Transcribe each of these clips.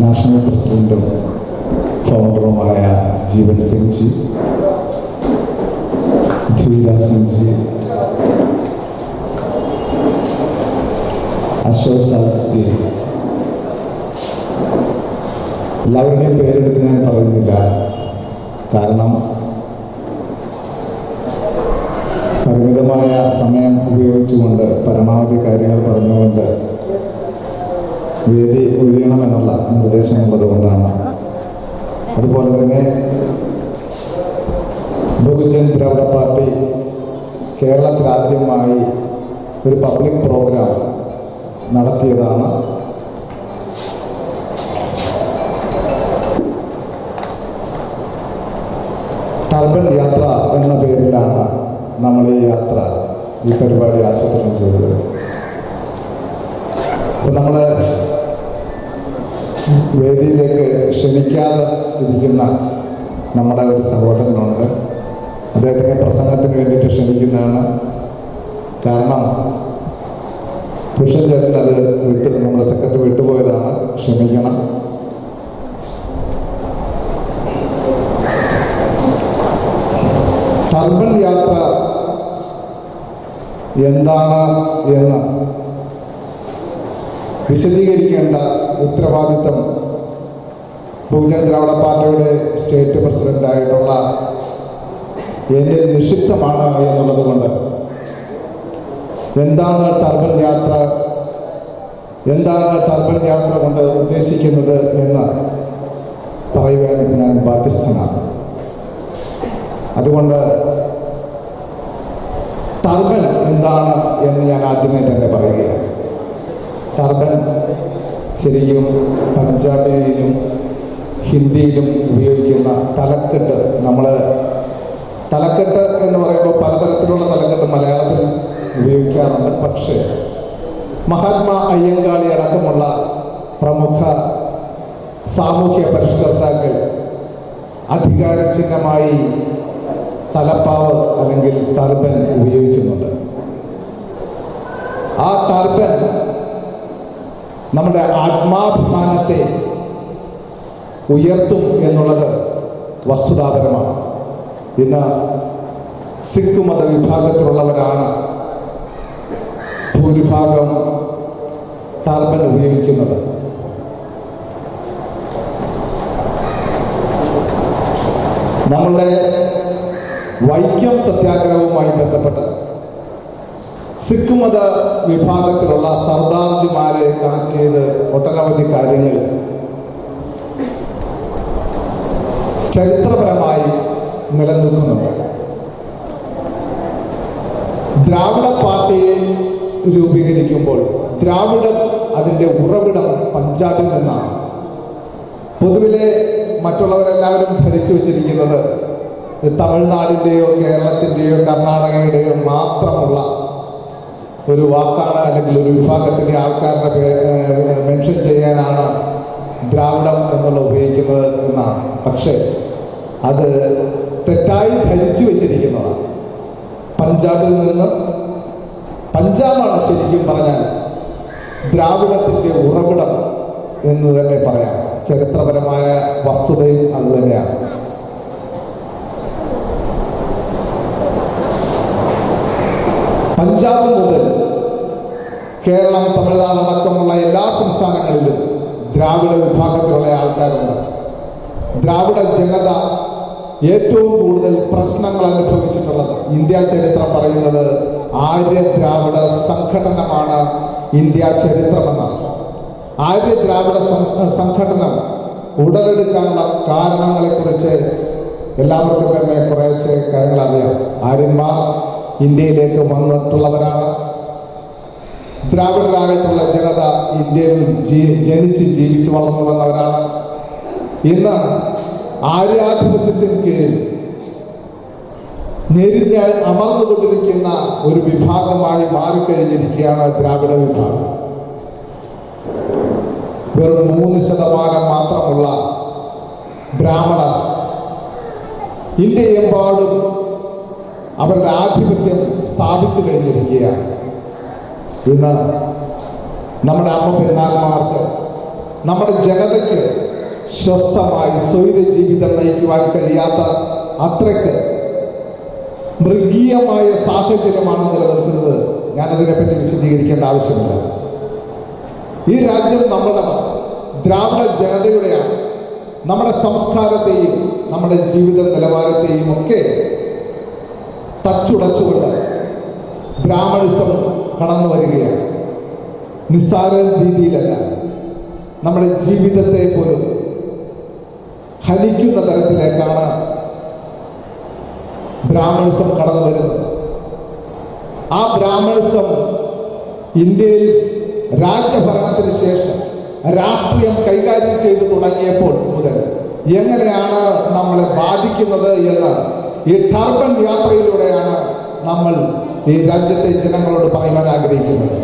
National പ്രസിഡന്റും ഫൗണ്ടറുമായ ജീവൻ സിംഗ് ജി ധീര സിംഗ് ജി അശോക് സാജി എല്ലാവരുടെയും പേരെടുത്ത് ഞാൻ പറയുന്നില്ല. കാരണം പരിമിതമായ സമയം ഉപയോഗിച്ചുകൊണ്ട് പരമാവധി കാര്യങ്ങൾ പറഞ്ഞുകൊണ്ട് വേദി ഒഴിയണമെന്നുള്ള നിർദ്ദേശമുള്ളത് കൊണ്ടാണ് അതുപോലെ തന്നെ ബഹുജൻ ദ്രാവിഡ പാർട്ടി കേരളത്തിൽ ആദ്യമായി ഒരു പബ്ലിക് പ്രോഗ്രാം നടത്തിയതാണ്. ടർബൻ യാത്ര എന്ന പേരിലാണ് നമ്മൾ ഈ യാത്ര ഈ പരിപാടി ആസൂത്രണം ചെയ്തത്. അപ്പം നമ്മൾ വേദിയിലേക്ക് ക്ഷണിക്കാതെ ഇരിക്കുന്ന നമ്മുടെ ഒരു സഹോദരനുണ്ട്. അദ്ദേഹത്തിന്റെ പ്രസംഗത്തിന് വേണ്ടിയിട്ട് ക്ഷണിക്കുന്നതാണ് കാരണം പുരുഷൻ ചേട്ടൻ അത് വിട്ടു നമ്മുടെ സെക്രട്ടറി വിട്ടുപോയതാണ്. ക്ഷമിക്കണം. ടർബൻ യാത്ര എന്താണ് എന്ന് വിശദീകരിക്കേണ്ട ഉത്തരവാദിത്തം ബഹുജൻ ദ്രാവിഡ പാർട്ടിയുടെ സ്റ്റേറ്റ് പ്രസിഡന്റായിട്ടുള്ള എന്നിൽ നിഷിദ്ധമാണ് എന്നുള്ളത് കൊണ്ട് എന്താണ് ടർബൻ യാത്ര? എന്താണ് ടർബൻ യാത്ര കൊണ്ട് ഉദ്ദേശിക്കുന്നത് എന്ന് പറയുവാൻ ഞാൻ ബാധ്യസ്ഥനാണ്. അതുകൊണ്ട് ടർബൻ എന്താണ് എന്ന് ഞാൻ ആദ്യമേ തന്നെ പറയുകയാണ്. ടർബൻ ശരിക്കും പഞ്ചാബിയിലും ഹിന്ദിയിലും ഉപയോഗിക്കുന്ന തലക്കെട്ട് നമ്മൾ തലക്കെട്ട് എന്ന് പറയുമ്പോൾ പലതരത്തിലുള്ള തലക്കെട്ട് മലയാളത്തിൽ ഉപയോഗിക്കാറുണ്ട്. പക്ഷേ മഹാത്മാ അയ്യങ്കാളി അടക്കമുള്ള പ്രമുഖ സാമൂഹ്യ പരിഷ്കർത്താക്കൾ അധികാര ചിഹ്നമായി തലപ്പാവ് അല്ലെങ്കിൽ തർബൻ ഉപയോഗിക്കുന്നുണ്ട്. ആ തർബൻ നമ്മുടെ ആത്മാഭിമാനത്തെ ഉയർത്തും എന്നുള്ളത് വസ്തുതാപരമാണ്. ഇന്ന് സിഖ് മത വിഭാഗത്തിലുള്ളവരാണ് ഭൂരിഭാഗം ടർബൻ ഉപയോഗിക്കുന്നത്. നമ്മളുടെ വൈക്കം സത്യാഗ്രഹവുമായി ബന്ധപ്പെട്ട് സിഖ് മത വിഭാഗത്തിലുള്ള സർദാർജിമാരെ കണക്ട് ചെയ്ത് ഒട്ടനവധി കാര്യങ്ങൾ ചരിത്രപരമായി നിലനിൽക്കുന്നുണ്ട്. ദ്രാവിഡ പാർട്ടിയെ രൂപീകരിക്കുമ്പോൾ ദ്രാവിഡ അതിന്റെ ഉറവിടം പഞ്ചാബിൽ നിന്നാണ്. പൊതുവിലെ മറ്റുള്ളവരെല്ലാവരും ധരിച്ചു വച്ചിരിക്കുന്നത് തമിഴ്നാടിന്റെയോ കേരളത്തിന്റെയോ കർണാടകയുടെയോ മാത്രമുള്ള ഒരു വാക്കാണ് അല്ലെങ്കിൽ ഒരു വിഭാഗത്തിന്റെ ആൾക്കാരുടെ മെൻഷൻ ചെയ്യാനാണ് ദ്രാവിഡം എന്നുള്ള ഉപയോഗിക്കുന്നത് എന്നാണ്. പക്ഷേ അത് തെറ്റായി ധരിച്ചു വെച്ചിരിക്കുന്നതാണ്. പഞ്ചാബിൽ നിന്ന് പഞ്ചാബാണ് ശരിക്കും പറഞ്ഞാൽ ദ്രാവിഡത്തിന്റെ ഉറവിടം എന്ന് തന്നെ പറയാം. ചരിത്രപരമായ വസ്തുതയും അത് തന്നെയാണ്. പഞ്ചാബ് മുതൽ കേരളം തമിഴ്നാട് അടക്കമുള്ള എല്ലാ സംസ്ഥാനങ്ങളിലും ദ്രാവിഡ വിഭാഗത്തിലുള്ള ആൾക്കാരുണ്ട്. ദ്രാവിഡ ജനത ഏറ്റവും കൂടുതൽ പ്രശ്നങ്ങൾ അനുഭവിച്ചിട്ടുള്ളത് ഇന്ത്യ ചരിത്രം പറയുന്നത് ആര്യ ദ്രാവിഡ സംഘടനമാണ് ഇന്ത്യ ചരിത്രമെന്നാണ്. ആര്യ ദ്രാവിഡ സംഘടന ഉടലെടുക്കാനുള്ള കാരണങ്ങളെക്കുറിച്ച് എല്ലാവർക്കും തന്നെ കുറേശ്ശെ കാര്യങ്ങൾ അറിയാം ആര്യന്മാർ ഇന്ത്യയിലേക്ക് വന്നിട്ടുള്ളവരാണ്. ദ്രാവിഡരായിട്ടുള്ള ജനത ഇന്ത്യയിൽ ജനിച്ച് ജീവിച്ചു വളർന്നു വന്നവരാണ്. ഇന്ന് ആര്യാധിപത്യത്തിന് കീഴിൽ ഞെരിഞ്ഞ അമർന്നുകൊണ്ടിരിക്കുന്ന ഒരു വിഭാഗമായി മാറിക്കഴിഞ്ഞിരിക്കുകയാണ് ദ്രാവിഡ വിഭാഗം. വെറും മൂന്ന് ശതമാനം മാത്രമുള്ള ബ്രാഹ്മണർ ഇന്ത്യയെമ്പാടും അവരുടെ ആധിപത്യം സ്ഥാപിച്ചു കഴിഞ്ഞിരിക്കുകയാണ്. ഇന്ന് നമ്മുടെ അമ്മ പെരുമാന്മാർക്ക് നമ്മുടെ ജനതയ്ക്ക് സ്വസ്ഥമായി സ്വൈര ജീവിതം നയിക്കുവാൻ കഴിയാത്ത അത്രയ്ക്ക് മൃഗീയമായ സാഹചര്യമാണ് നിലനിൽക്കുന്നത്. ഞാനതിനെപ്പറ്റി വിശദീകരിക്കേണ്ട ആവശ്യമില്ല. ഈ രാജ്യം നമ്മുടെ ദ്രാവിഡ ജനതയുടെയാണ്. നമ്മുടെ സംസ്കാരത്തെയും നമ്മുടെ ജീവിത നിലവാരത്തെയും ഒക്കെ തച്ചുടച്ചുകൊണ്ട് ബ്രാഹ്മണിസം കടന്നു വരികയാണ്. നിസ്സാര രീതിയിലല്ല. നമ്മുടെ ജീവിതത്തെ പോലും ഹനിക്കുന്ന തരത്തിലേക്കാണ് ബ്രാഹ്മണിസം കടന്നു വരുന്നത്. ആ ബ്രാഹ്മണിസം ഇന്ത്യയിൽ രാജ്യഭരണത്തിന് ശേഷം രാഷ്ട്രീയം കൈകാര്യം ചെയ്തു തുടങ്ങിയപ്പോൾ മുതൽ എങ്ങനെയാണ് നമ്മളെ ബാധിക്കുന്നത് എന്ന് ഈ ടർബൻ യാത്രയിലൂടെയാണ് നമ്മൾ ഈ രാജ്യത്തെ ജനങ്ങളോട് പറയാൻ ആഗ്രഹിക്കുന്നത്.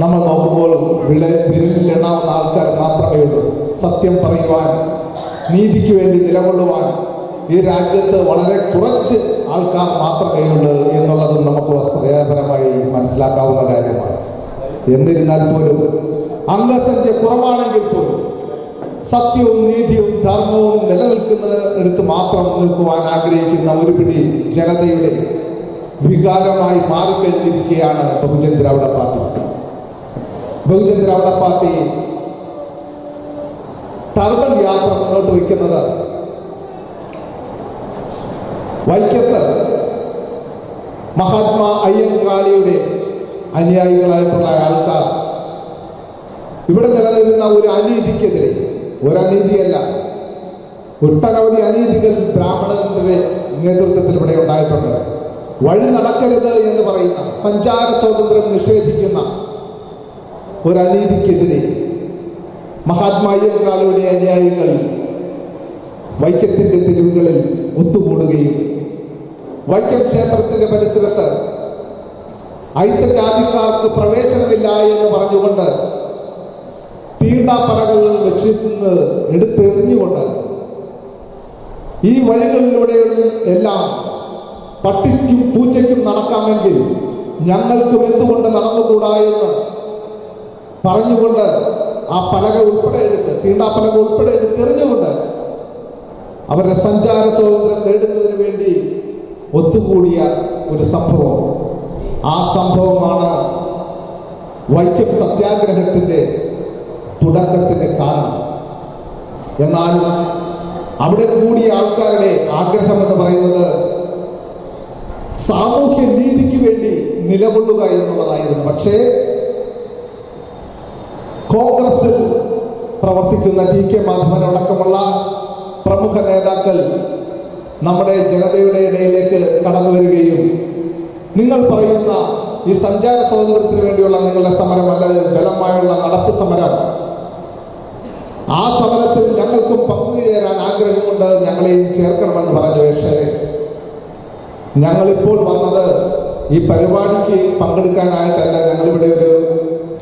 നമ്മൾ നോക്കുമ്പോൾ വിള വിരലിൽ എണ്ണാവുന്ന ആൾക്കാർ മാത്രമേ ഉള്ളൂ. സത്യം പറയുവാൻ നീതിക്ക് വേണ്ടി നിലകൊള്ളുവാൻ ഈ രാജ്യത്ത് വളരെ കുറച്ച് ആൾക്കാർ മാത്രമേ ഉള്ളൂ എന്നുള്ളതും നമുക്ക് വസ്തുതപരമായി മനസ്സിലാക്കാവുന്ന കാര്യമാണ്. എന്നിരുന്നാൽ പോലും അംഗസംഖ്യ കുറവാണെങ്കിൽ പോലും സത്യവും നീതിയും ധർമ്മവും നിലനിൽക്കുന്നിടത്ത് മാത്രം നിൽക്കുവാൻ ആഗ്രഹിക്കുന്ന ഒരു പിടി ജനതയുടെ വികാരമായി മാറിക്കഴിഞ്ഞിരിക്കുകയാണ് Bahujan Dravida party. Bahujan Dravida party turban യാത്ര മുന്നോട്ട് വയ്ക്കുന്നത് വൈക്കത്ത് മഹാത്മാ അയ്യങ്കാളിയുടെ അനുയായികളായിട്ടുള്ള ആൾക്കാർ ഇവിടെ നിലനിൽക്കുന്ന ഒരു അനീതിക്കെതിരെ ഒരു അനീതിയല്ല ഒട്ടനവധി അനീതികൾ ബ്രാഹ്മണന്റെ നേതൃത്വത്തിൽ ഇവിടെ ഉണ്ടായിട്ടുണ്ട്. വഴി നടക്കരുത് എന്ന് പറയുന്ന സഞ്ചാര സ്വാതന്ത്ര്യം നിഷേധിക്കുന്ന ഒരു അനീതിക്കെതിരെ മഹാത്മാ അയ്യങ്കാളിയുടെ അനുയായികൾ വൈക്കത്തിന്റെ തെരുവുകളിൽ ഒത്തുകൂടുകയും വൈക്കം ക്ഷേത്രത്തിന്റെ പരിസരത്ത് അയിത്തജാതിക്കാർക്ക് പ്രവേശനമില്ല എന്ന് പറഞ്ഞുകൊണ്ട് തീണ്ടാപ്പറകൾ നിന്ന് എടുത്തെറിഞ്ഞുകൊണ്ട് ഈ വഴികളിലൂടെ എല്ലാം പട്ടിക്കും പൂച്ചയ്ക്കും നടക്കാമെങ്കിൽ ഞങ്ങൾക്കും എന്തുകൊണ്ട് നടന്നുകൂടാ എന്ന് പറഞ്ഞുകൊണ്ട് ആ പലക ഉൾപ്പെടെ എടുത്ത് തീണ്ടാപ്പലക ഉൾപ്പെടെ എടുത്തെറിഞ്ഞുകൊണ്ട് അവരുടെ സഞ്ചാര സ്വാതന്ത്ര്യം നേടുന്നതിന് വേണ്ടി ഒത്തുകൂടിയ ഒരു സംഭവം. ആ സംഭവമാണ് വൈക്കം സത്യാഗ്രഹത്തിന്റെ തുടക്കത്തിന്റെ കാരണം. എന്നാൽ അവിടെ കൂടിയ ആൾക്കാരുടെ ആഗ്രഹം എന്ന് പറയുന്നത് സാമൂഹ്യ നീതിക്ക് വേണ്ടി നിലകൊള്ളുക എന്നുള്ളതായിരുന്നു. പക്ഷേ കോൺഗ്രസിൽ പ്രവർത്തിക്കുന്ന ടി കെ മാധവൻ അടക്കമുള്ള പ്രമുഖ നേതാക്കൾ നമ്മുടെ ജനതയുടെ ഇടയിലേക്ക് കടന്നു വരികയും നിങ്ങൾ പറയുന്ന ഈ സഞ്ചാര സ്വാതന്ത്ര്യത്തിന് വേണ്ടിയുള്ള നിങ്ങളുടെ സമരം അല്ലാതെ ബലമായുള്ള നടപ്പ് സമരം ആ സമരത്തിൽ ഞങ്ങൾക്കും പങ്കുചേരാൻ ആഗ്രഹമുണ്ട് ഞങ്ങളെയും ചേർക്കണമെന്ന് പറഞ്ഞു പക്ഷേ ഞങ്ങളിപ്പോൾ വന്നത് ഈ പരിപാടിക്ക് പങ്കെടുക്കാനായിട്ടല്ല ഞങ്ങളിവിടെ ഒരു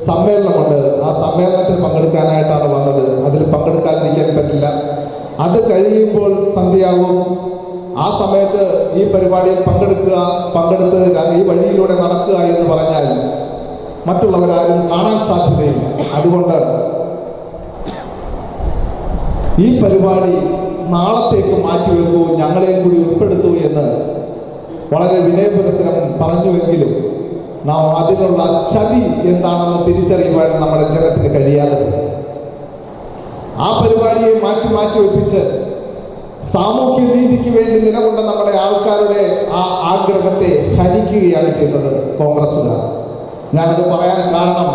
സമ്മേളനമുണ്ട്. ആ സമ്മേളനത്തിൽ പങ്കെടുക്കാനായിട്ടാണ് വന്നത്. അതിൽ പങ്കെടുക്കാതിരിക്കാൻ പറ്റില്ല. അത് കഴിയുമ്പോൾ സന്ധ്യയാകും. ആ സമയത്ത് ഈ പരിപാടിയിൽ പങ്കെടുക്കുക പങ്കെടുത്ത് ഈ വഴിയിലൂടെ നടക്കുക എന്ന് പറഞ്ഞാൽ മറ്റുള്ളവരാരും കാണാൻ സാധ്യതയില്ല. അതുകൊണ്ട് ഈ പരിപാടി നാളത്തേക്ക് മാറ്റിവെക്കൂ ഞങ്ങളെയും കൂടി ഉൾപ്പെടുത്തൂ എന്ന് വളരെ വിനയപുരസരം പറഞ്ഞുവെങ്കിലും നാം അതിനുള്ള ചതി എന്താണെന്ന് തിരിച്ചറിയുവാൻ നമ്മുടെ ജനത്തിന് കഴിയാതെ ആ പരിപാടിയെ മാറ്റി മാറ്റി ഒപ്പിച്ച് സാമൂഹ്യ നീതിക്ക് വേണ്ടി നിലകൊണ്ട നമ്മുടെ ആൾക്കാരുടെ ആ ആഗ്രഹത്തെ ഹനിക്കുകയാണ് ചെയ്തത് കോൺഗ്രസ്സുകാർ. ഞാനത് പറയാൻ കാരണം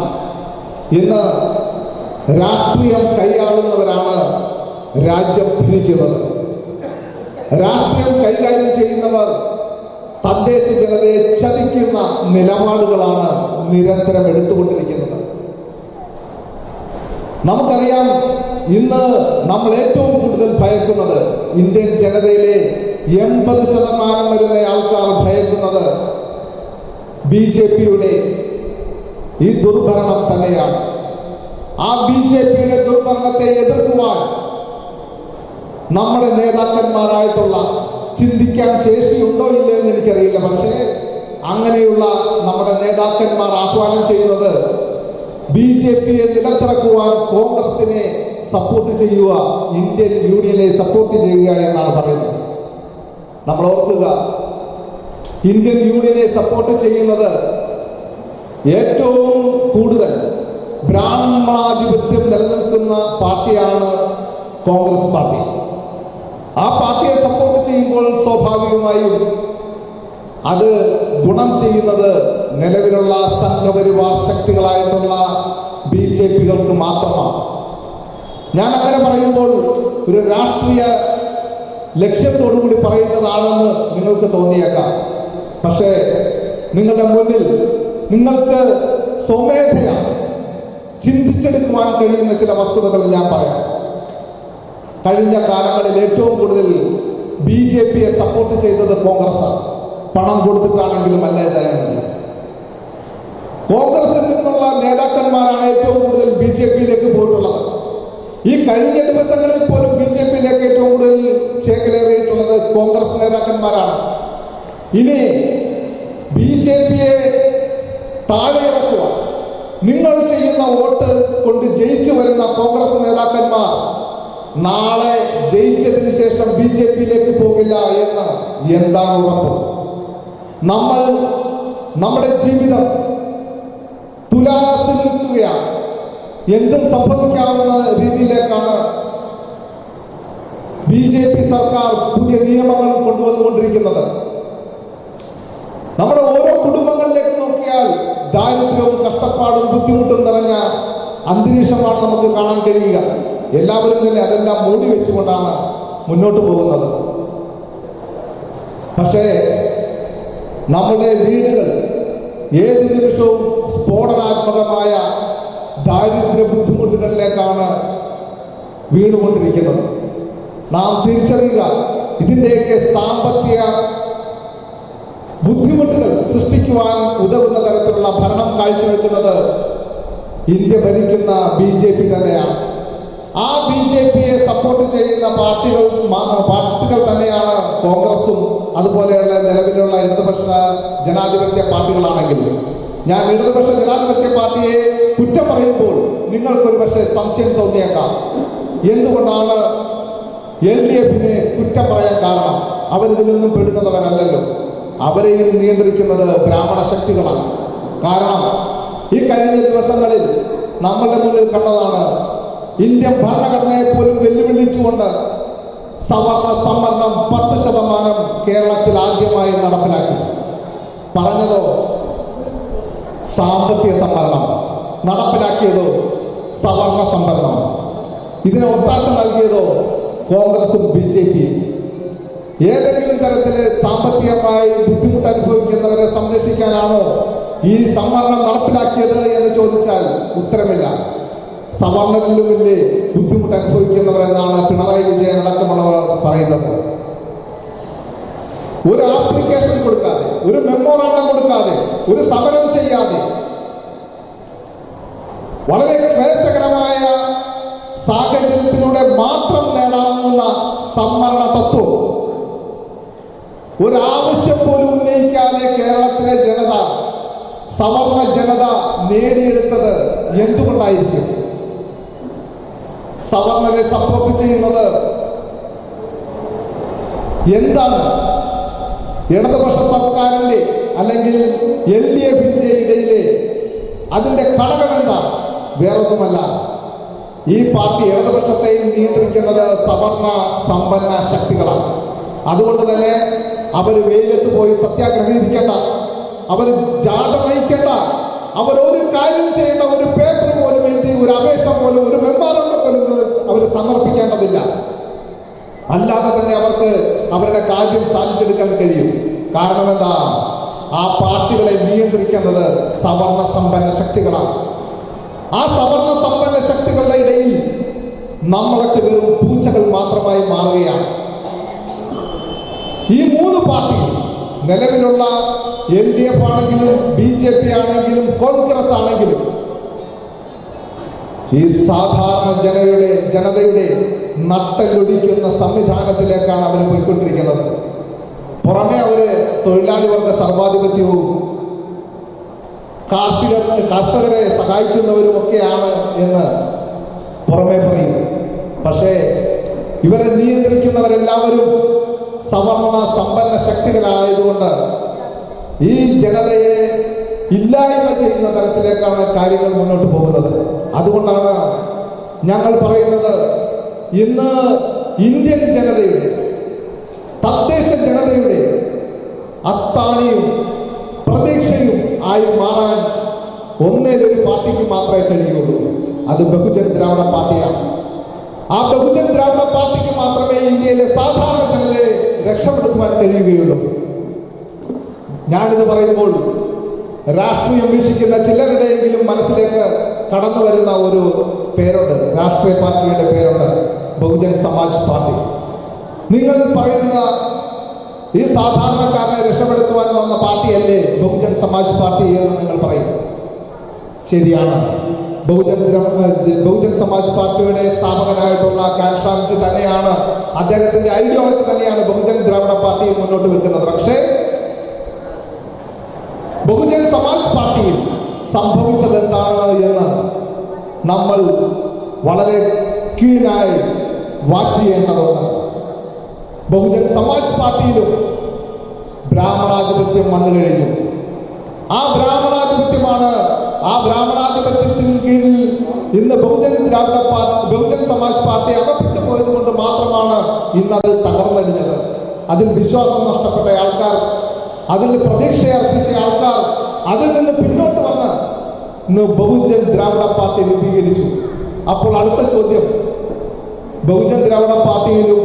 ഇന്ന് രാഷ്ട്രീയം കൈയാളുന്നവരാണ് രാജ്യം ഭരിക്കുന്നത്. രാഷ്ട്രീയം കൈകാര്യം ചെയ്യുന്നവർ തദ്ദേശ ജനതയെ ചതിക്കുന്ന നിലപാടുകളാണ് നിരന്തരം എടുത്തുകൊണ്ടിരിക്കുന്നത്. നമുക്കറിയാം ഇന്ന് നമ്മൾ ഏറ്റവും കൂടുതൽ ഭയക്കുന്നത് ഇന്ത്യൻ ജനതയിലെ എൺപത് ശതമാനം വരുന്ന ആൾക്കാർ ഭയക്കുന്നത് ബി ജെ പിയുടെ ഈ ദുർഭരണം തന്നെയാണ്. ആ ബി ജെ പിയുടെ ദുർഭരണത്തെ എതിർക്കുവാൻ നമ്മുടെ നേതാക്കന്മാരായിട്ടുള്ള ചിന്തിക്കാൻ ശേഷിയുണ്ടോ ഇല്ലയോ എന്ന് എനിക്കറിയില്ല. പക്ഷേ അങ്ങനെയുള്ള നമ്മുടെ നേതാക്കന്മാർ ആഹ്വാനം ചെയ്യുന്നത് ബി ജെ പിയെ നിലത്തിറക്കുവാൻ കോൺഗ്രസിനെ സപ്പോർട്ട് ചെയ്യുക ഇന്ത്യൻ യൂണിയനെ സപ്പോർട്ട് ചെയ്യുക എന്നാണ് പറയുന്നത്. നമ്മൾ ഓർക്കുക ഇന്ത്യൻ യൂണിയനെ സപ്പോർട്ട് ചെയ്യുന്നത് ഏറ്റവും കൂടുതൽ ബ്രാഹ്മണാധിപത്യം നിലനിൽക്കുന്ന പാർട്ടിയാണ് കോൺഗ്രസ് പാർട്ടി. ആ പാർട്ടിയെ സപ്പോർട്ട് ചെയ്യുമ്പോൾ സ്വാഭാവികമായും അത് ഗുണം ചെയ്യുന്നത് നിലവിലുള്ള സംഘപരിവാർ ശക്തികളായിട്ടുള്ള ബി ജെ പികൾക്ക് മാത്രമാണ്. ഞാൻ അങ്ങനെ പറയുമ്പോൾ ഒരു രാഷ്ട്രീയ ലക്ഷ്യത്തോടു കൂടി പറയുന്നതാണെന്ന് നിങ്ങൾക്ക് തോന്നിയേക്കാം. പക്ഷേ നിങ്ങളുടെ മുന്നിൽ നിങ്ങൾക്ക് സ്വമേധയാ ചിന്തിച്ചെടുക്കുവാൻ കഴിയുന്ന ചില വസ്തുതകൾ ഞാൻ പറയാം. കഴിഞ്ഞ കാലങ്ങളിൽ ഏറ്റവും കൂടുതൽ ബി ജെ പിയെ സപ്പോർട്ട് ചെയ്തത് കോൺഗ്രസ്സാണ്. പണം കൊടുത്തിട്ടാണെങ്കിലും അല്ലാതായെങ്കിലും കോൺഗ്രസിൽ നിന്നുള്ള നേതാക്കന്മാരാണ് ഏറ്റവും കൂടുതൽ ബി ജെ പിയിലേക്ക് പോയിട്ടുള്ളത്. ഈ കഴിഞ്ഞ ദിവസങ്ങളിൽ പോലും ബി ജെ പിയിലേക്ക് ഏറ്റവും കൂടുതൽ ചേക്കലേറിയിട്ടുള്ളത് കോൺഗ്രസ് നേതാക്കന്മാരാണ്. ഇനി ബി ജെ പിയെ താഴെ ഇറക്കുക. നിങ്ങൾ ചെയ്യുന്ന വോട്ട് കൊണ്ട് ജയിച്ചു വരുന്ന കോൺഗ്രസ് നേതാക്കന്മാർ നാളെ ജയിച്ചതിന് ശേഷം ബി ജെ പിയിലേക്ക് പോകില്ല എന്ന് എന്താണ് ഉറപ്പ്? നമ്മൾ നമ്മുടെ ജീവിതം തുലാസിൽ എന്തും സംഭവിക്കാവുന്ന രീതിയിലേക്കാണ് ബി ജെ പി സർക്കാർ പുതിയ നിയമങ്ങൾ കൊണ്ടുവന്നുകൊണ്ടിരിക്കുന്നത്. നമ്മുടെ ഓരോ കുടുംബങ്ങളിലേക്ക് നോക്കിയാൽ ദാരിദ്ര്യവും കഷ്ടപ്പാടും ബുദ്ധിമുട്ടും നിറഞ്ഞ അന്തരീക്ഷമാണ് നമുക്ക് കാണാൻ കഴിയുക. എല്ലാവരും തന്നെ അതെല്ലാം മൂടി വെച്ചുകൊണ്ടാണ് മുന്നോട്ട് പോകുന്നത്. പക്ഷേ നമ്മുടെ വീടുകൾ ഏത് നിമിഷവും സ്ഫോടനാത്മകമായ ദാരിദ്ര്യ ബുദ്ധിമുട്ടുകളിലേക്കാണ് വീണുകൊണ്ടിരിക്കുന്നത്. നാം തിരിച്ചറിയുക ഇതിന്റെയൊക്കെ സാമ്പത്തിക ബുദ്ധിമുട്ടുകൾ സൃഷ്ടിക്കുവാൻ ഉതകുന്ന തരത്തിലുള്ള ഭരണം കാഴ്ചവെക്കുന്നത് ഇന്ത്യ ഭരിക്കുന്ന ബി ജെ പി തന്നെയാണ്. ആ ബി ജെ പിയെ സപ്പോർട്ട് ചെയ്യുന്ന പാർട്ടികൾ പാർട്ടികൾ തന്നെയാണ് കോൺഗ്രസും അതുപോലെയുള്ള നിലവിലുള്ള ഇടതുപക്ഷ ജനാധിപത്യ പാർട്ടികളാണെങ്കിലും. ഞാൻ ഇടതുപക്ഷ ജനാധിപത്യ പാർട്ടിയെ കുറ്റം പറയുമ്പോൾ നിങ്ങൾക്കൊരു പക്ഷേ സംശയം തോന്നിയേക്കാം. എന്തുകൊണ്ടാണ് എൽ ഡി എഫിനെ കുറ്റം പറയാൻ കാരണം? അവരിതിൽ നിന്നും പെടുന്നവരല്ലല്ലോ. അവരെയും നിയന്ത്രിക്കുന്നത് ബ്രാഹ്മണ ശക്തികളാണ്. കാരണം ഈ കഴിഞ്ഞ ദിവസങ്ങളിൽ നമ്മളുടെ മുന്നിൽ കണ്ടതാണ് ഇന്ത്യൻ ഭരണഘടനയെ പോലും വെല്ലുവിളിച്ചുകൊണ്ട് സവർണ സംവരണം പത്ത് ശതമാനം കേരളത്തിൽ ആദ്യമായി നടപ്പിലാക്കി. പറഞ്ഞതോ? സാമ്പത്തിക സംവരണം നടപ്പിലാക്കിയതോ? സവർണ സംവരണം ഇതിന് ഒത്താശ നൽകിയതോ? കോൺഗ്രസും ബി ജെ പിയും ഏതെങ്കിലും തരത്തിൽ സാമ്പത്തികമായി ബുദ്ധിമുട്ട് അനുഭവിക്കുന്നവരെ സംരക്ഷിക്കാനാണോ ഈ സംവരണം നടപ്പിലാക്കിയത് എന്ന് ചോദിച്ചാൽ ഉത്തരമില്ല. സവർണരിലും വലിയ ബുദ്ധിമുട്ട് അനുഭവിക്കുന്നവരെന്നാണ് പിണറായി വിജയൻ അടക്കമുള്ളവർ പറയുന്നത്. ഒരു ആപ്ലിക്കേഷൻ കൊടുക്കാതെ ഒരു മെമ്മോറാണ്ടം കൊടുക്കാതെ ഒരു സമരം ചെയ്യാതെ വളരെ ക്ലേശകരമായ സാഹചര്യത്തിലൂടെ മാത്രം നേടാവുന്ന സംവരണ തത്വം ഒരാവശ്യം പോലും ഉന്നയിക്കാതെ കേരളത്തിലെ ജനത സവർണ ജനത നേടിയെടുത്തത് എന്തുകൊണ്ടായിരിക്കും? സവർണരെ സപ്പോർട്ട് ചെയ്യുന്നത്. എന്താണ്? ഇടതുപക്ഷ സർക്കാരിന്റെ അല്ലെങ്കിൽ എൽ ഡി എഫിന്റെ ഇടയിലെ അതിന്റെ ഘടകം എന്താണ്? വേറൊന്നുമല്ല. ഈ പാർട്ടി ഇടതുപക്ഷത്തെയും നിയന്ത്രിക്കുന്നത് സവർണ സമ്പന്ന ശക്തികളാണ്. അതുകൊണ്ട് തന്നെ അവർ വെയിലത്ത് പോയി സത്യാഗ്രഹം ഇരിക്കേണ്ട അവർ ജാഥ നയിക്കേണ്ട. അവർ ഒരു കാര്യം ചെയ്യേണ്ട ഒരു പേപ്പർ പോലും എഴുതി ഒരു അപേക്ഷ പോലും ഒരു മെമ്പാറോടെ പോലും അവർ സമർപ്പിക്കേണ്ടതില്ല. അല്ലാതെ തന്നെ അവർക്ക് അവരുടെ കാര്യം സാധിച്ചെടുക്കാൻ കഴിയും. കാരണം എന്താ ആ പാർട്ടികളെ നിയന്ത്രിക്കുന്നത് സവർണ സമ്പന്ന ശക്തികളാണ്. ആ സവർണ സമ്പന്ന ശക്തികളുടെ ഇടയിൽ നമ്മളൊക്കെ വെറും പൂച്ചകൾ മാത്രമായി മാറുകയാണ്. ഈ മൂന്ന് പാർട്ടി നിലവിലുള്ള എൽ ഡി എഫ് ആണെങ്കിലും ബി ജെ പി ആണെങ്കിലും കോൺഗ്രസ് ആണെങ്കിലും ഈ സാധാരണ ജനയുടെ ജനതയുടെ നട്ടലൊടിക്കുന്ന സംവിധാനത്തിലേക്കാണ് അവർ പോയിക്കൊണ്ടിരിക്കുന്നത്. പുറമെ അവർ തൊഴിലാളി വർഗ സർവാധിപത്യവും കാർഷിക കർഷകരെ സഹായിക്കുന്നവരുമൊക്കെയാണ് എന്ന് പുറമെ പറയും. പക്ഷേ ഇവരെ നിയന്ത്രിക്കുന്നവരെല്ലാവരും സവർണ സമ്പന്ന ശക്തികളായതുകൊണ്ട് ഈ ജനതയെ ഇല്ലായ്മ ചെയ്യുന്ന തരത്തിലേക്കാണ് കാര്യങ്ങൾ മുന്നോട്ട് പോകുന്നത്. അതുകൊണ്ടാണ് ഞങ്ങൾ പറയുന്നത് ഇന്ന് ഇന്ത്യൻ ജനതയുടെ തദ്ദേശ ജനതയുടെ അത്താണിയും പ്രതീക്ഷയും ആയി മാറാൻ ഒന്നേലൊരു പാർട്ടിക്ക് മാത്രമേ കഴിയുള്ളൂ. അത് ബഹുജൻ ദ്രാവിഡ പാർട്ടിയാണ്. ആ ബഹുജൻ ദ്രാവിഡ പാർട്ടിക്ക് മാത്രമേ ഇന്ത്യയിലെ സാധാരണ ജനതയെ രക്ഷപ്പെടുത്തുവാൻ കഴിയുകയുള്ളൂ. ഞാനിത് പറയുമ്പോൾ രാഷ്ട്രീയം വീക്ഷിക്കുന്ന ചിലരുടെയെങ്കിലും മനസ്സിലേക്ക് കടന്നു വരുന്ന ഒരു പേരുണ്ട്. രാഷ്ട്രീയ പാർട്ടിയുടെ പേരുണ്ട് ബഹുജൻ സമാജ് പാർട്ടി. നിങ്ങൾ പറയുന്ന ഈ സാധാരണക്കാരനെ രക്ഷപ്പെടുത്തുവാൻ വന്ന പാർട്ടിയല്ലേ ബഹുജൻ സമാജ് പാർട്ടി എന്ന് നിങ്ങൾ പറയും. ശരിയാണ്. ബഹുജൻ ബഹുജൻ സമാജ് പാർട്ടിയുടെ സ്ഥാപകനായിട്ടുള്ള കാൻഷാംജി തന്നെയാണ് അദ്ദേഹത്തിന്റെ ഐഡിയോളജി തന്നെയാണ് ബഹുജൻ ദ്രാവിഡ പാർട്ടി മുന്നോട്ട് വെക്കുന്നത്. പക്ഷേ ബഹുജൻ സമാജ് പാർട്ടിയിൽ സംഭവിച്ചത് എന്താണ് എന്ന് നമ്മൾ വളരെ ക്യൂനായി വാച്ച് ചെയ്യേണ്ടതുണ്ട്. ബഹുജൻ സമാജ് പാർട്ടിയിലും ബ്രാഹ്മണാധിപത്യം വന്നു കഴിഞ്ഞു. ആ ബ്രാഹ്മണാധിപത്യമാണ് ആ ബ്രാഹ്മണാധിപത്യത്തിന് കീഴിൽ ഇന്ന് ബഹുജൻ ദ്രാവിഡ പാർട്ടി ബഹുജൻ സമാജ് പാർട്ടി അകപ്പെട്ടു പോയത് കൊണ്ട് മാത്രമാണ് ഇന്ന് അത് തകർന്നടിഞ്ഞത് അതിൽ വിശ്വാസം നഷ്ടപ്പെട്ട ആൾക്കാർ അതിൽ പ്രതീക്ഷ അർപ്പിച്ച ആൾക്കാർ അതിൽ നിന്ന് പിന്നോട്ട് വന്ന് ഇന്ന് ബഹുജൻ ദ്രാവിഡ പാർട്ടി രൂപീകരിച്ചു. അപ്പോൾ അടുത്ത ചോദ്യം. ബഹുജൻ ദ്രാവിഡ പാർട്ടിയിലും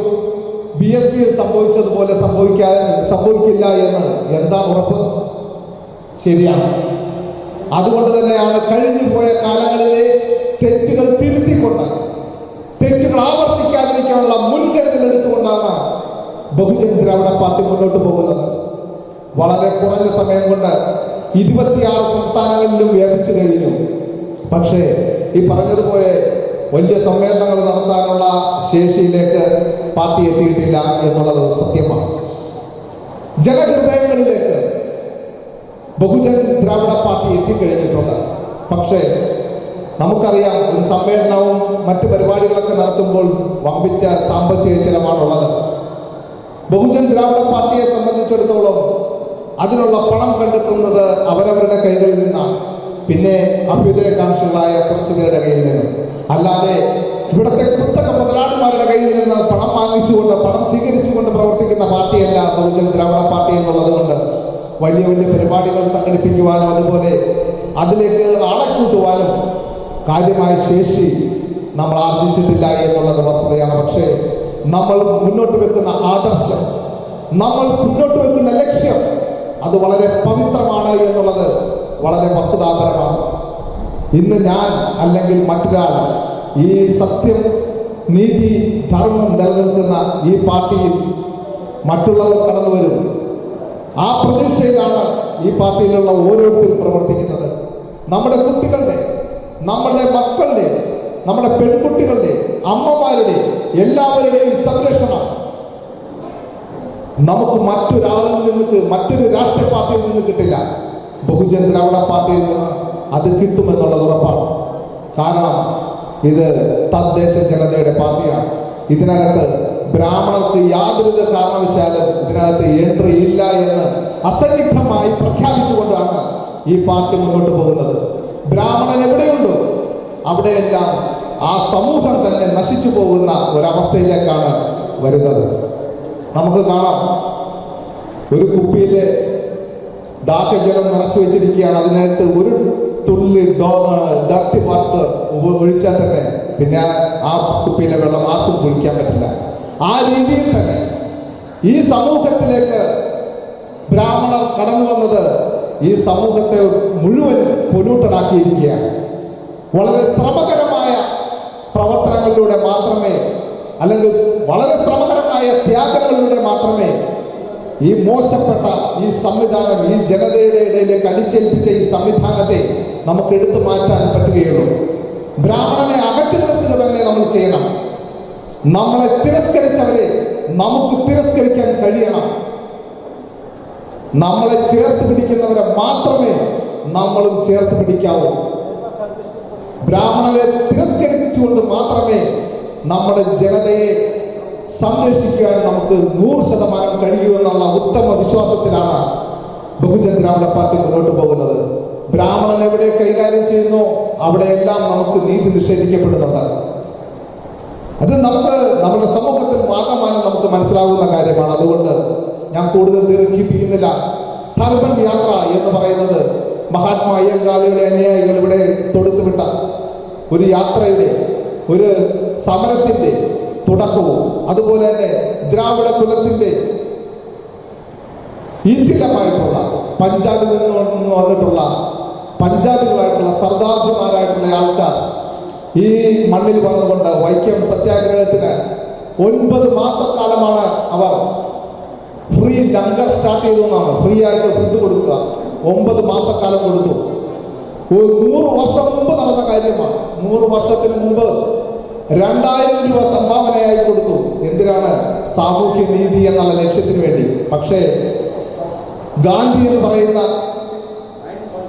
ബി എസ് പിയിൽ സംഭവിച്ചതുപോലെ സംഭവിക്കാൻ സംഭവിക്കില്ല എന്ന് എന്താ ഉറപ്പ്? ശരിയാണ്. അതുകൊണ്ട് തന്നെയാണ് കഴിഞ്ഞു പോയ കാലങ്ങളിലെ തെറ്റുകൾ തിരുത്തിക്കൊണ്ട് തെറ്റുകൾ ആവർത്തിക്കാതിരിക്കാനുള്ള മുൻകരുതൽ എടുത്തുകൊണ്ടാണ് ബഹുജൻ ദ്രാവിഡ പാർട്ടി മുന്നോട്ട് പോകുന്നത്. വളരെ കുറഞ്ഞ സമയം കൊണ്ട് ഇരുപത്തിയാറ് സംസ്ഥാനങ്ങളിലും വ്യാപിച്ചു കഴിഞ്ഞു. പക്ഷേ ഈ പറഞ്ഞതുപോലെ വലിയ സമ്മേളനങ്ങൾ നടത്താനുള്ള ശേഷിയിലേക്ക് പാർട്ടി എത്തിയിട്ടില്ല എന്നുള്ളത് സത്യമാണ്. ജനഹൃദയങ്ങളിലേക്ക് ബഹുജൻ ദ്രാവിഡ പാർട്ടി എത്തിക്കഴിഞ്ഞിട്ടുണ്ട്. പക്ഷേ നമുക്കറിയാം ഒരു സമ്മേളനവും മറ്റു പരിപാടികളൊക്കെ നടത്തുമ്പോൾ വമ്പിച്ച സാമ്പത്തിക ചിലവാണുള്ളത്. ബഹുജൻ ദ്രാവിഡ പാർട്ടിയെ സംബന്ധിച്ചിടത്തോളം അതിനുള്ള പണം കണ്ടെത്തുന്നത് അവരവരുടെ കൈകളിൽ നിന്നാണ്. പിന്നെ അഭ്യുദയകാംക്ഷികളായ കുറച്ചു പേരുടെ കയ്യിൽ നിന്നും. അല്ലാതെ ഇവിടുത്തെ കുത്തക മുതലാളിമാരുടെ കയ്യിൽ നിന്ന് പണം വാങ്ങിച്ചുകൊണ്ട് പണം സ്വീകരിച്ചുകൊണ്ട് പ്രവർത്തിക്കുന്ന പാർട്ടിയല്ല ബഹുജൻ ദ്രാവിഡ പാർട്ടി എന്നുള്ളത് കൊണ്ട് വലിയ വലിയ പരിപാടികൾ സംഘടിപ്പിക്കുവാനും അതുപോലെ അതിലേക്ക് ആളെ കൂട്ടുവാനും കാര്യമായ ശേഷി നമ്മൾ ആർജിച്ചിട്ടില്ല എന്നുള്ളത് വസ്തുതയാണ്. പക്ഷേ നമ്മൾ മുന്നോട്ട് വെക്കുന്ന ആദർശം നമ്മൾ മുന്നോട്ട് വെക്കുന്ന ലക്ഷ്യം അത് വളരെ പവിത്രമാണ് എന്നുള്ളത് വളരെ വസ്തുതാപരമാണ്. ഇന്ന് ഞാൻ അല്ലെങ്കിൽ മറ്റൊരാൾ ഈ സത്യം നീതി ധർമ്മം നിലനിൽക്കുന്ന ഈ പാർട്ടിയിൽ മറ്റുള്ളവർ കടന്നു വരും. ആ പ്രതീക്ഷയിലാണ് ഈ പാർട്ടിയിലുള്ള ഓരോരുത്തരും പ്രവർത്തിക്കുന്നത്. നമ്മുടെ കുട്ടികളുടെ നമ്മുടെ മക്കളുടെ നമ്മുടെ പെൺകുട്ടികളുടെ അമ്മമാരുടെ എല്ലാവരുടെയും സംരക്ഷണം നമുക്ക് മറ്റൊരാളിൽ നിന്ന് മറ്റൊരു രാഷ്ട്രീയ പാർട്ടിയിൽ നിന്ന് കിട്ടില്ല. ബഹുജൻ ദ്രാവിഡ പാർട്ടിയിൽ നിന്ന് അത് കിട്ടുമെന്നുള്ളത് ഉറപ്പാണ്. കാരണം ഇത് തദ്ദേശ ജനതയുടെ പാർട്ടിയാണ്. ഇതിനകത്ത് ബ്രാഹ്മണർക്ക് യാതൊരുവിധ കാരണവശാലും ഇതിനകത്ത് എൻട്രി ഇല്ല എന്ന് അസന്നിഗ്ധമായി പ്രഖ്യാപിച്ചുകൊണ്ടാണ് ഈ പാർട്ടി മുന്നോട്ട് പോകുന്നത്. ബ്രാഹ്മണൻ എവിടെയുണ്ടോ? അവിടെയെല്ലാം ആ സമൂഹം തന്നെ നശിച്ചു പോകുന്ന ഒരവസ്ഥയിലേക്കാണ് വരുന്നത്. നമുക്ക് കാണാം. ഒരു കുപ്പിയിൽ ദാഹജലം നിറച്ചു വെച്ചിരിക്കുകയാണ്. അതിനകത്ത് ഒരു തുള്ളി ഡർട്ടി വാട്ടർ ഒഴിച്ചാൽ തന്നെ പിന്നെ ആ കുപ്പിയിലെ വെള്ളം ആർക്കും കുളിക്കാൻ പറ്റില്ല. ആ രീതിയിൽ തന്നെ ഈ സമൂഹത്തിലേക്ക് ബ്രാഹ്മണർ കടന്നു വന്നത് ഈ സമൂഹത്തെ മുഴുവൻ പൊല്യൂട്ടഡ് ആക്കിയിരിക്കുകയാണ് വളരെ ശ്രമകരമായ പ്രവർത്തനങ്ങളിലൂടെ മാത്രമേ അല്ലെങ്കിൽ വളരെ ശ്രമകരമായ ത്യാഗങ്ങളിലൂടെ മാത്രമേ ഈ മോശപ്പെട്ട ഈ സംവിധാനം ഈ ജനതയുടെ ഇടയിലേക്ക് അടിച്ചേൽപ്പിച്ച ഈ സംവിധാനത്തെ നമുക്ക് എടുത്തു മാറ്റാൻ പറ്റുകയുള്ളൂ. ബ്രാഹ്മണനെ അകറ്റി നിർത്തുക തന്നെ നമ്മൾ ചെയ്യണം. നമ്മളെ തിരസ്കരിച്ചവരെ നമുക്ക് തിരസ്കരിക്കാൻ കഴിയണം. നമ്മളെ ചേർത്ത് പിടിക്കുന്നവരെ മാത്രമേ നമ്മളും ചേർത്ത് പിടിക്കാവൂ. ബ്രാഹ്മണരെ തിരസ്കരിച്ചുകൊണ്ട് മാത്രമേ നമ്മുടെ ജനതയെ സംരക്ഷിക്കുവാൻ നമുക്ക് നൂറ് ശതമാനം കഴിയൂ എന്നുള്ള ഉത്തമ വിശ്വാസത്തിലാണ് ബഹുജൻ ദ്രാവിഡ പാർട്ടി മുന്നോട്ട് പോകുന്നത്. ബ്രാഹ്മണൻ എവിടെ കൈകാര്യം ചെയ്യുന്നു? അവിടെയെല്ലാം നമുക്ക് നീതി നിഷേധിക്കപ്പെടുന്നുണ്ട്. അത് നമുക്ക് നമ്മുടെ സമൂഹത്തിൽ ഭാഗമാണ് നമുക്ക് മനസ്സിലാകുന്ന കാര്യമാണ്. അതുകൊണ്ട് ഞാൻ കൂടുതൽ ദീർഘിപ്പിക്കുന്നില്ല. തർബൻ യാത്ര എന്ന് പറയുന്നത് മഹാത്മാ അയ്യങ്കാളിയുടെ അനുയായികൾ ഇവിടെ തൊടുത്തുവിട്ട ഒരു യാത്രയുടെ ഒരു സമരത്തിന്റെ തുടക്കവും അതുപോലെ തന്നെ ദ്രാവിഡ കുലത്തിന്റെ ഈറ്റിലമായിട്ടുള്ള പഞ്ചാബിൽ നിന്ന് വന്നിട്ടുള്ള പഞ്ചാബികളായിട്ടുള്ള സർദാർജിമാരായിട്ടുള്ള ആൾക്കാർ ഈ മണ്ണിൽ വന്നുകൊണ്ട് വൈക്കം സത്യാഗ്രഹത്തിന് ഒൻപത് മാസക്കാലമാണ് അവർ ഫ്രീ ലങ്കർ സ്റ്റാർട്ട് ചെയ്തു എന്നാണ് ഫ്രീ ആയിട്ട് ഫുഡ് കൊടുക്കുക. ഒമ്പത് മാസക്കാലം കൊടുത്തു. നൂറ് വർഷം മുമ്പ് നടന്ന കാര്യമാണ്. നൂറ് വർഷത്തിന് മുമ്പ് രണ്ടായിരം രൂപ സംഭാവനയായി കൊടുത്തു. എന്തിനാണ്? സാമൂഹ്യ നീതി എന്നുള്ള ലക്ഷ്യത്തിന് വേണ്ടി. പക്ഷേ ഗാന്ധി എന്ന് പറയുന്ന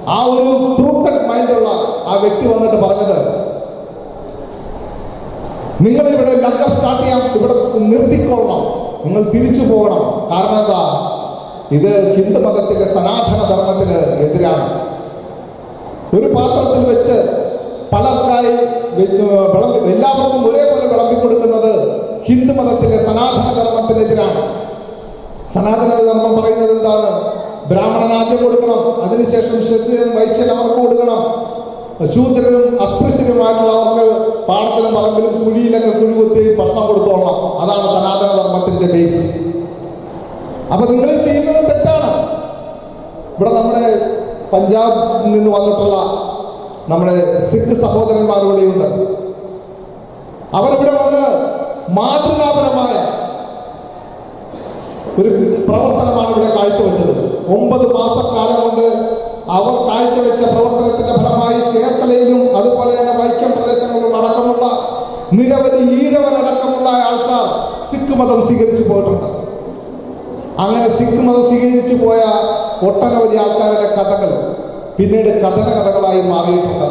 ആ ഒരു ത്രൂക്കട്ട് മൈൻഡുള്ള ആ വ്യക്തി വന്നിട്ട് പറഞ്ഞത് നിങ്ങൾ ഇവിടെ ലങ്കർ സ്റ്റാർട്ട് ചെയ്യാം ഇവിടെ നിർത്തിക്കൊള്ളണം. നിങ്ങൾ തിരിച്ചു പോകണം. കാരണം എന്താ? ഇത് ഹിന്ദു മതത്തിന്റെ സനാതന ധർമ്മത്തിന് എതിരാണ്. ഒരു പാത്രത്തിൽ വെച്ച് പലർക്കായി വിളമ്പി എല്ലാവർക്കും ഒരേപോലെ വിളമ്പി കൊടുക്കുന്നത് ഹിന്ദു മതത്തിലെ സനാതന ധർമ്മത്തിനെതിരാണ്. സനാതന ധർമ്മം പറയുന്നത് എന്താണ്? ബ്രാഹ്മണൻ ആദ്യം കൊടുക്കണം അതിനുശേഷം ക്ഷത്രിയനും വൈശ്യൻ അവർക്ക് കൊടുക്കണം. ശൂദ്രരും അസ്പൃശ്യരുമായിട്ടുള്ളവർക്ക് പാടത്തിലും പറമ്പിലും കുഴിയിലൊക്കെ കുഴി കുത്തി ഭക്ഷണം കൊടുത്തോളണം. അതാണ് സനാതന ധർമ്മത്തിന്റെ ബേസ് അപ്പൊ നിങ്ങൾ ചെയ്യുന്നത് തെറ്റാണ്. ഇവിടെ നമ്മുടെ പഞ്ചാബിൽ നിന്ന് വന്നിട്ടുള്ള നമ്മുടെ സിഖ് സഹോദരന്മാർ ഇവിടെയുണ്ട് അവരിവിടെ വന്ന് മാതൃകാപരമായ ഒരു പ്രവർത്തനമാണ് ഇവിടെ കാഴ്ചവെച്ചത്. ഒമ്പത് മാസക്കാലം കൊണ്ട് അവർ കാഴ്ചവെച്ച പ്രവർത്തനത്തിന്റെ ഫലമായി ചേർത്തലയിലും അതുപോലെ തന്നെ വൈക്കം പ്രദേശങ്ങളിലും അടക്കമുള്ള നിരവധി ഈഴവരടക്കമുള്ള ആൾക്കാർ സിഖ് മതം സ്വീകരിച്ചു പോയിട്ടുണ്ട്. അങ്ങനെ സിഖ് മതം സ്വീകരിച്ചു പോയ ഒട്ടനവധി ആൾക്കാരുടെ കഥകൾ പിന്നീട് കഥന കഥകളായി മാറിയിട്ടുണ്ട്.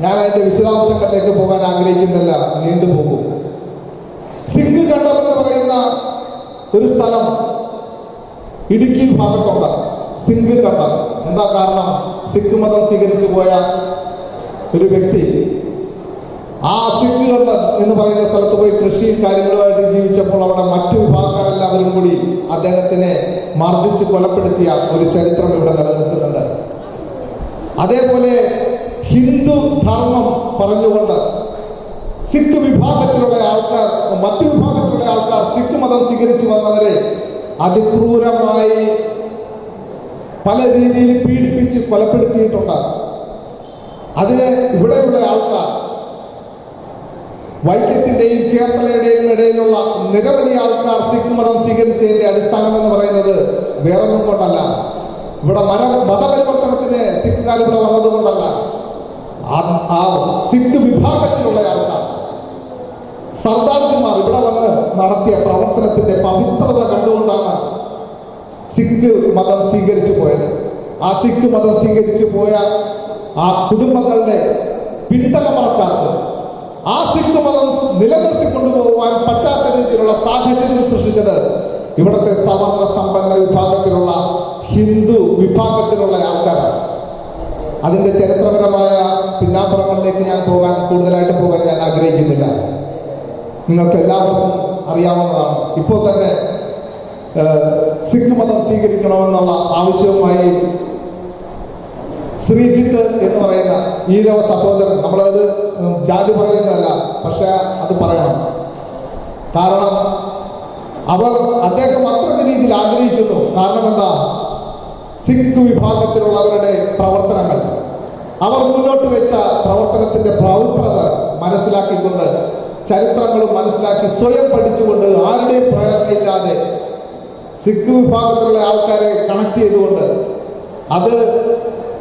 ഞാൻ അതിന്റെ വിശദാംശങ്ങളിലേക്ക് പോകാൻ ആഗ്രഹിക്കുന്നില്ല. നീണ്ടുപോകും സിഖ് കണ്ടം എന്ന് പറയുന്ന ഒരു സ്ഥലം ഇടുക്കി ഭാഗത്തുണ്ട്. സിംഗ് കണ്ടം. എന്താ കാരണം? സിഖ് മതം സ്വീകരിച്ചു പോയ ഒരു വ്യക്തി ആ സിഖ് കണ്ടം എന്ന് പറയുന്ന സ്ഥലത്ത് പോയി കൃഷിയും കാര്യങ്ങളുമായിട്ട് ജീവിച്ചപ്പോൾ അവിടെ മറ്റു വിഭാഗക്കാരെല്ലാവരും കൂടി അദ്ദേഹത്തിനെ മർദ്ദിച്ച് കൊലപ്പെടുത്തിയ ഒരു ചരിത്രം ഇവിടെ നിലനിൽക്കുന്നുണ്ട്. അതേപോലെ ഹിന്ദു ധർമ്മം പറഞ്ഞുകൊണ്ട് സിഖ് വിഭാഗത്തിലുള്ള ആൾക്കാർ മറ്റു വിഭാഗത്തിലുള്ള ആൾക്കാർ സിഖ് മതം സ്വീകരിച്ചു വന്നവരെ അതിക്രൂരമായി പല രീതിയിൽ പീഡിപ്പിച്ച് കൊലപ്പെടുത്തിയിട്ടുണ്ട്. അതിന് ഇവിടെയുള്ള ആൾക്കാർ വൈദ്യത്തിന്റെയും ഇടയിലുള്ള നിരവധി ആൾക്കാർ സിഖ് മതം സ്വീകരിച്ചതിന്റെ അടിസ്ഥാനം എന്ന് പറയുന്നത് വേറൊന്നും കൊണ്ടല്ല. ഇവിടെ മര മതപരിവർത്തനത്തിന് സിഖുകാർ ഇവിടെ വന്നത് കൊണ്ടല്ല സിഖ് വിഭാഗത്തിലുള്ള ആൾക്കാർ. സർദാർജിമാർ ഇവിടെ വന്ന് നടത്തിയ പ്രവർത്തനത്തിന്റെ പവിത്രത കണ്ടുകൊണ്ടാണ് സിഖ് മതം സ്വീകരിച്ചു പോയത്. ആ സിഖ് മതം സ്വീകരിച്ചു പോയ ആ കുടുംബങ്ങളുടെ പിന്തലമറക്കാർക്ക് ആ സിഖ് മതം നിലനിർത്തി കൊണ്ടുപോകുവാൻ പറ്റാത്ത രീതിയിലുള്ള സാഹചര്യം സൃഷ്ടിച്ചത് ഇവിടുത്തെ സവർണ സമ്പന്ന വിഭാഗത്തിലുള്ള ഹിന്ദു വിഭാഗത്തിലുള്ള ആൾക്കാരാണ്. അതിന്റെ ചരിത്രപരമായ പിന്നാമ്പുറങ്ങളിലേക്ക് ഞാൻ പോകാൻ കൂടുതലായിട്ട് പോകാൻ ഞാൻ ആഗ്രഹിക്കുന്നില്ല. നിങ്ങൾക്ക് എല്ലാവർക്കും അറിയാവുന്നതാണ്. ഇപ്പോൾ തന്നെ സിഖ് മതം സ്വീകരിക്കണമെന്നുള്ള ആവശ്യവുമായി ശ്രീജിത്ത് എന്ന് പറയുന്ന ഈരവ സഹോദരൻ നമ്മളത് ജാതി പറയുന്നതല്ല പക്ഷെ അത് പറയണം. കാരണം അവർ അദ്ദേഹം അത്രയ്ക്ക് രീതിയിൽ ആഗ്രഹിക്കുന്നു. കാരണം എന്താ? സിഖ് വിഭാഗത്തിലുള്ളവരുടെ പ്രവർത്തനങ്ങൾ. അവർ മുന്നോട്ട് വെച്ച പ്രവർത്തനത്തിന്റെ പ്രൗത്രത മനസ്സിലാക്കിക്കൊണ്ട് ചരിത്രങ്ങളും മനസ്സിലാക്കി സ്വയം പഠിച്ചുകൊണ്ട് ആരുടെയും പ്രേരണയില്ലാതെ സിഖ് വിഭാഗത്തിലുള്ള ആൾക്കാരെ കണക്ട് ചെയ്തുകൊണ്ട് അത്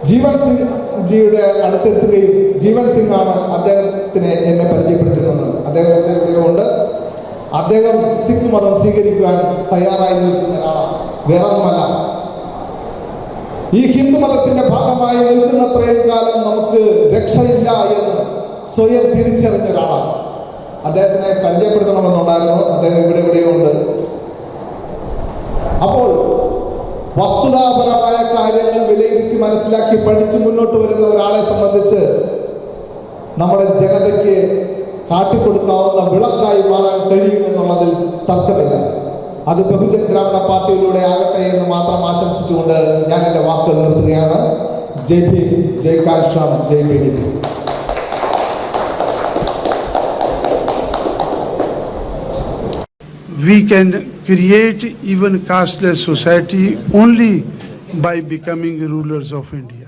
ജീവൻ സിംഗ് ജിയുടെ അടുത്തെത്തുകയും ജീവൻ സിംഗ് ആണ് അദ്ദേഹത്തിനെ എന്നെ പരിചയപ്പെടുത്തുന്നത്. അദ്ദേഹത്തിന്റെ കൂടെയുണ്ട് അദ്ദേഹം സിഖ് മതം സ്വീകരിക്കുവാൻ തയ്യാറായി ഒരാളാണ് വേറൊന്നുമല്ല. ഈ ഹിന്ദു മതത്തിന്റെ ഭാഗമായി നിൽക്കുന്നത്രയും കാലം നമുക്ക് രക്ഷയില്ല എന്ന് സ്വയം തിരിച്ചറിഞ്ഞ ഒരാളാണ്. അദ്ദേഹത്തിനെ പരിചയപ്പെടുത്തണമെന്നുണ്ടായിരുന്നു. അദ്ദേഹം ഇവിടെ ഇവിടെയുണ്ട് അപ്പോൾ വസ്തുതാപരമായ കാര്യങ്ങൾ വിലയിരുത്തി മനസ്സിലാക്കി പഠിച്ചു മുന്നോട്ട് വരുന്ന ഒരാളെ സംബന്ധിച്ച് നമ്മുടെ ജനതയ്ക്ക് കാട്ടിക്കൊടുക്കാവുന്ന വിളക്കായി മാറാൻ കഴിയുമെന്നുള്ളതിൽ തർക്കമില്ല. അത് ബഹുജൻ ഗ്രാമീണ പാർട്ടിയിലൂടെ ആകട്ടെ എന്ന് മാത്രം ആശംസിച്ചുകൊണ്ട് ഞാൻ എന്റെ വാക്കുകൾ നിർത്തുകയാണ്. ജയ് ഭീം ജയ് കാൽഷാം ജയ് ബി we can create even casteless society only by becoming rulers of India.